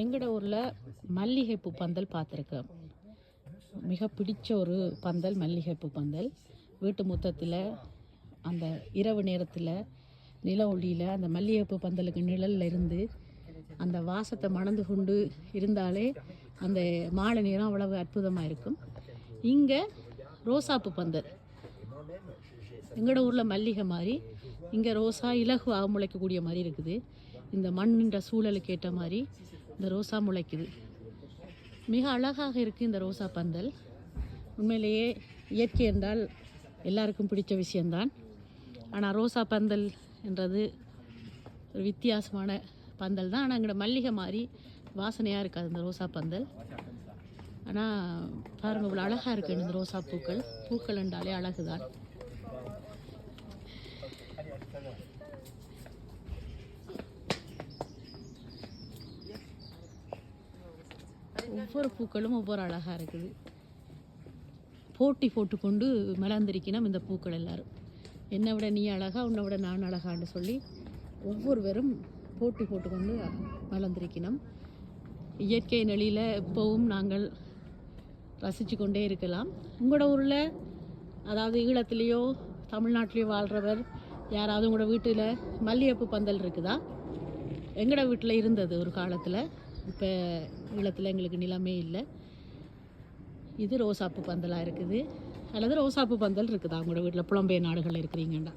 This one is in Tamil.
எங்கட ஊரில் மல்லிகைப்பூ பந்தல் பார்த்துருக்கேன் மிக பிடிச்ச ஒரு பந்தல் மல்லிகைப்பூ பந்தல். வீட்டு முத்தத்தில் அந்த இரவு நேரத்தில் நில ஒளியில் அந்த மல்லிகைப்பூ பந்தலுக்கு நிழலில் இருந்து அந்த வாசத்தை மணந்து கொண்டு இருந்தாலே அந்த மாலை நேரம் அவ்வளவு அற்புதமாக இருக்கும். இங்கே ரோசாப்பு பந்தல். எங்களோட ஊரில் மல்லிகை மாதிரி இங்கே ரோசா இலகுவாக முளைக்கக்கூடிய மாதிரி இருக்குது. இந்த மண்ணின்ற சூழலுக்கு ஏற்ற மாதிரி இந்த ரோசா முளைக்குது. மிக அழகாக இருக்குது இந்த ரோசா பந்தல். உண்மையிலேயே இயற்கை என்றால் எல்லாருக்கும் பிடிச்ச விஷயம்தான். ஆனால் ரோசா பந்தல் என்றது ஒரு வித்தியாசமான பந்தல் தான். ஆனால் எங்களோட மல்லிகை மாதிரி வாசனையாக இருக்காது இந்த ரோசா பந்தல். ஆனால் பாருங்கள் இவ்வளோ அழகாக இருக்குது இந்த ரோசா பூக்கள். பூக்கள் என்றாலே அழகுதான். ஒவ்வொரு பூக்களும் ஒவ்வொரு அழகாக இருக்குது. போட்டி போட்டுக்கொண்டு மலர்ந்திருக்கணும் இந்த பூக்கள் எல்லாரும். என்னை விட நீ அழகா உன்னை விட நான் அழகான்னு சொல்லி ஒவ்வொருவரும் போட்டி போட்டுக்கொண்டு மலர்ந்திருக்கணும் இயற்கை நிலையில் எப்பவும் நாங்கள் ரசித்து கொண்டே இருக்கலாம். உங்களோட ஊரில் அதாவது ஈழத்துலேயோ தமிழ்நாட்டிலேயோ வாழ்கிறவர் யாராவது உங்களோட வீட்டில் மல்லிகைப்பூ பந்தல் இருக்குதா? எங்களோட வீட்டில் இருந்தது ஒரு காலத்தில். இப்போ நிலத்தில் எங்களுக்கு நிலமே இல்லை. இது ரோசாப்பு பந்தலாக இருக்குது. அல்லது ரோசாப்பு பந்தல் இருக்குதா? உங்களோட வீட்டில் புலம்பெயர் நாடுகளில் இருக்கிறீங்கண்டா.